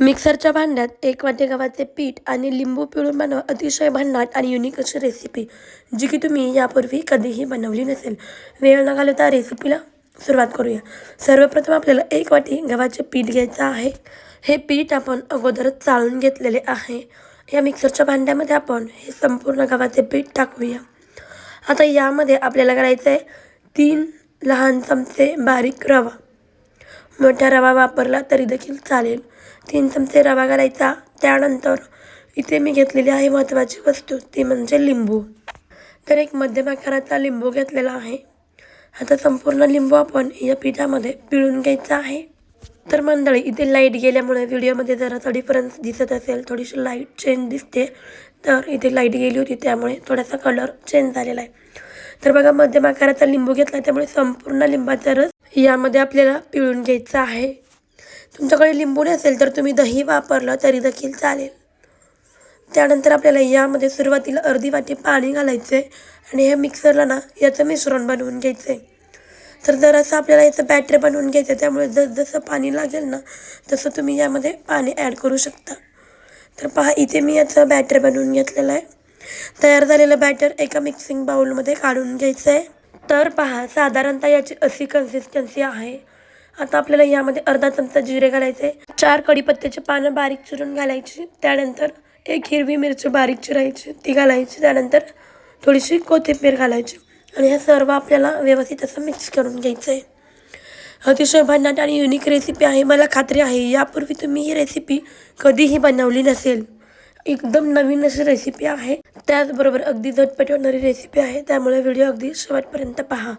मिक्सरच्या भांड्यात एक वाटी गव्हाचे पीठ आणि लिंबू पिळून बनवा. अतिशय भन्नाट आणि युनिक अशी रेसिपी जी की तुम्ही यापूर्वी कधीही बनवली नसेल. वेळ न घालवता रेसिपीला सुरुवात करूया. सर्वप्रथम आपल्याला एक वाटी गव्हाचे पीठ घ्यायचं आहे. हे पीठ आपण अगोदरच चाळून घेतलेले आहे. या मिक्सरच्या भांड्यामध्ये आपण हे संपूर्ण गव्हाचे पीठ टाकूया. आता यामध्ये आपल्याला करायचं आहे तीन लहान चमचे बारीक रवा. मोठा रवा वापरला तरी देखील चालेल. तीन चमचे रवा घालायचा. त्यानंतर इथे मी घेतलेली आहे महत्त्वाची वस्तू. ती म्हणजे लिंबू. तर एक मध्यम आकाराचा लिंबू घेतलेला आहे. आता संपूर्ण लिंबू आपण या पिठामध्ये पिळून घ्यायचा आहे. तर मंडळी इथे लाइट गेल्यामुळे व्हिडिओमध्ये जरासा डिफरन्स दिसत असेल. थोडीशी लाइट चेंज दिसते. तर इथे लाइट गेली होती त्यामुळे थोडासा कलर चेंज झालेला आहे. तर बघा मध्यम आकाराचा लिंबू घेतला त्यामुळे संपूर्ण लिंबाचा रस यामध्ये आपल्याला पिळून घ्यायचं आहे. तुमच्याकडे लिंबू नसेल तर तुम्ही दही वापरलं तरी देखील चालेल. त्यानंतर आपल्याला यामध्ये सुरुवातीला अर्धी वाटी पाणी घालायचं आहे आणि हे मिक्सरला ना याचं मिश्रण बनवून घ्यायचं. आहे तर जरासं आपल्याला याचं बॅटर बनवून घ्यायचं आहे त्यामुळे जसं पाणी लागेल ना तसं तुम्ही यामध्ये पाणी ॲड करू शकता. तर पहा इथे मी याचं बॅटर बनवून घेतलेलं आहे. तयार झालेलं बॅटर एका मिक्सिंग बाउलमध्ये काढून घ्यायचं आहे. तर पहा साधारणतः याची अशी कन्सिस्टन्सी आहे. आता आपल्याला यामध्ये अर्धा चमचा जिरे घालायचे चार कढीपत्त्याची पानं बारीक चिरून घालायची त्यानंतर एक हिरवी मिरची बारीक चिरायची ती घालायची त्यानंतर थोडीशी कोथिंबीर घालायची आणि हे सर्व आपल्याला व्यवस्थित असं मिक्स करून घ्यायचं आहे. अतिशय भन्नाट आणि युनिक रेसिपी आहे मला खात्री आहे. यापूर्वी तुम्ही ही रेसिपी कधीही बनवली नसेल. एकदम नवीन अशी रेसिपी आहे. त्याचबरोबर अगदी झटपट होणारी रेसिपी आहे. त्यामुळे व्हिडिओ अगदी शेवटपर्यंत पहा.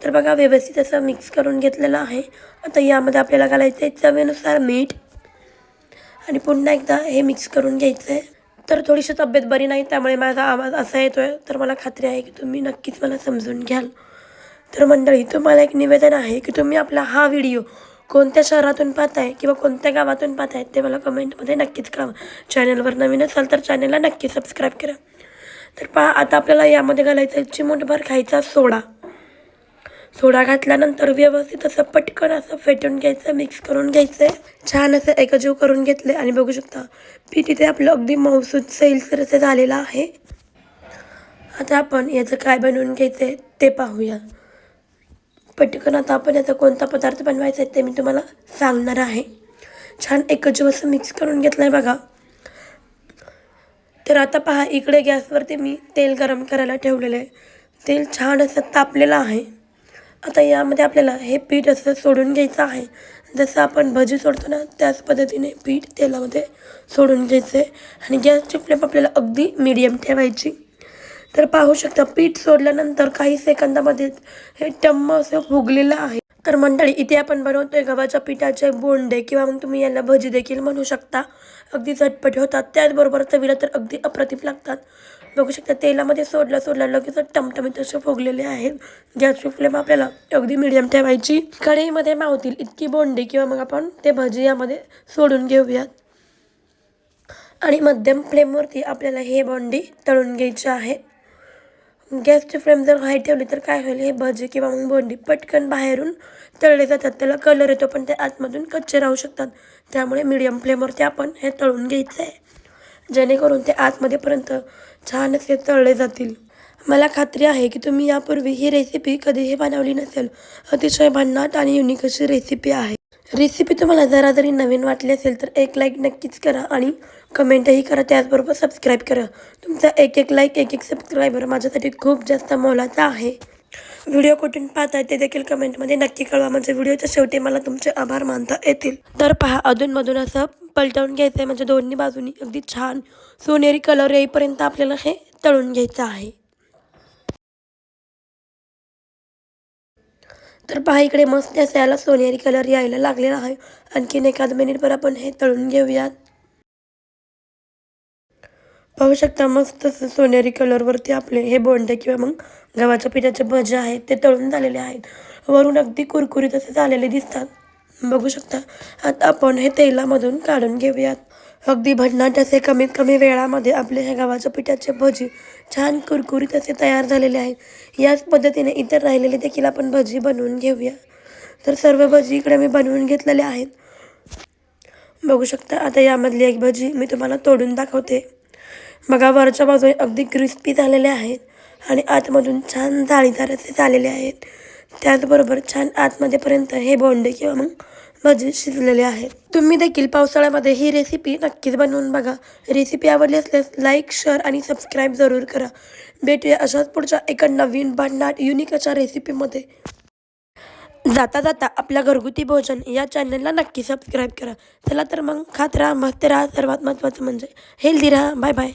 तर बघा व्यवस्थित असं मिक्स करून घेतलेलं आहे. आता यामध्ये आपल्याला घालायचं आहे चवीनुसार मीठ. आणि पुन्हा एकदा हे मिक्स करून घ्यायचं आहे. तर थोडीशी तब्येत बरी नाही त्यामुळे माझा आवाज असा येतो आहे तर मला खात्री आहे की तुम्ही नक्कीच मला समजून घ्याल. तर मंडळी तुम्हाला एक निवेदन आहे की तुम्ही आपला हा व्हिडिओ कोणत्या शहरातून पाहताय किंवा कोणत्या गावातून पाहताय ते मला कमेंटमध्ये नक्कीच कळवा. चॅनलवर नवीन असाल तर चॅनलला नक्की सबस्क्राईब करा. तर पहा आता आपल्याला यामध्ये घालायचं आहे चिमूटभर खायचा सोडा. सोडा घातल्यानंतर व्यवस्थित असं पटकन असं फेटून घ्यायचं मिक्स करून घ्यायचं आहे छान असं एकजीव करून घेतले आणि बघू शकता पीठ इथे आपलं अगदी मौसूद सैलसर असं झालेलं आहे. आता आपण याचं काय बनवून घ्यायचं आहे ते पाहूया. पटकन आता आपण याचा कोणता पदार्थ बनवायचा आहे ते मी तुम्हाला सांगणार आहे. छान एकजीव असं मिक्स करून घेतलं आहे बघा. तर आता पहा इकडे गॅसवरती मी तेल गरम करायला ठेवलेलं आहे. तेल छान असं तापलेलं आहे. आता यामध्ये आपल्याला हे पीठ असं सोडून घ्यायचं आहे. जसं आपण भजी सोडतो ना त्याच पद्धतीने पीठ तेलामध्ये सोडून घ्यायचं आहे आणि गॅसची फ्लेम आपल्याला अगदी मीडियम ठेवायची. तर पाहू शकता पीठ सोडल्यानंतर काही सेकंदामध्ये हे टम्म असं फुगलेलं आहे. तर मंडळी इथे आपण बनवतोय गव्हाच्या पिठाचे बोंडे किंवा मग तुम्ही याला भजी देखील म्हणू शकता. अगदी झटपट होतात. त्याचबरोबर चवीला तर अगदी अप्रतिम लागतात. बघू शकता तेलामध्ये सोडलं सोडलं लगेच टमटमीत असे फुगलेले आहेत. गॅसची फ्लेम आपल्याला अगदी मिडियम ठेवायची. कढईमध्ये मावतील इतकी बोंडे किंवा मग आपण ते भजी यामध्ये सोडून घेऊयात. आणि मध्यम फ्लेमवरती आपल्याला हे बोंडी तळून घ्यायची आहे गॅसची फ्लेम जर हाय ठेवली तर काय होईल? हे भजी किंवा मग बोंडी पटकन बाहेरून तळले जातात. त्याला कलर येतो पण ते आतमधून कच्चे राहू शकतात. त्यामुळे मिडियम फ्लेमवरती आपण हे तळून घ्यायचं आहे जेणेकरून ते आतमध्येपर्यंत छान असे तळले जातील. मला खात्री आहे की तुम्ही यापूर्वी ही रेसिपी कधीही बनवली नसेल. अतिशय भन्नाट आणि युनिक अशी रेसिपी आहे. रेसिपी तुम्हाला जरा जरी नवीन वाटली असेल तर एक लाईक नक्कीच करा आणि कमेंटही करा. त्याचबरोबर सबस्क्राईब करा. तुमचा एक एक लाईक एक एक सबस्क्रायबर माझ्यासाठी खूप जास्त मोलाचा आहे. व्हिडिओ कुठून पाहताय ते देखील कमेंटमध्ये नक्की कळवा. म्हणजे व्हिडिओच्या शेवटी मला तुमचे आभार मानता येतील. तर पहा अधूनमधून असं पलटवून घ्यायचं आहे म्हणजे दोन्ही बाजूनी अगदी छान सोनेरी कलर येईपर्यंत आपल्याला हे तळून घ्यायचं आहे. तर पहा इकडे मस्त असं याला सोनेरी कलर यायला लागलेला आहे. आणखीन एखाद मिनिटभर आपण हे तळून घेऊयात. पाहू शकता मस्त सोनेरी कलरवरती आपले हे बोंडे किंवा मग गव्हाच्या पिठाचे भजे आहेत ते तळून झालेले आहेत. वरून अगदी कुरकुरीत असे झालेले दिसतात. बघू शकता आता आपण हे तेलामधून काढून घेऊयात. अगदी भन्नाट असे कमीत कमी वेळामध्ये आपल्या ह्या गावाच्या पिठाचे भजी छान कुरकुरीत असे तयार झालेले आहेत. याच पद्धतीने इतर राहिलेले देखील आपण भजी बनवून घेऊया. तर सर्व भजी इकडे मी बनवून घेतलेले आहेत. बघू शकता आता यामधली एक भजी मी तुम्हाला तोडून दाखवते. बघा वरच्या बाजूने अगदी क्रिस्पी झालेले आहेत आणि आतमधून छान जाळीदार असे झालेले आहेत. त्याचबरोबर छान आतमध्येपर्यंत हे बोंडे किंवा मग माझे शिजलेले आहेत. तुम्ही देखील पावसाळ्यामध्ये ही रेसिपी नक्कीच बनवून बघा. रेसिपी आवडली असल्यास लाईक शेअर आणि सबस्क्राईब जरूर करा. भेटूया अशाच पुढच्या एका नवीन भन्नाट युनिक अशा रेसिपीमध्ये जाता जाता आपल्या घरगुती भोजन या चॅनलला नक्की सबस्क्राईब करा. चला तर मग खात राहा मस्त राहा. सर्वात महत्त्वाचं म्हणजे हेल्दी राहा. Bye bye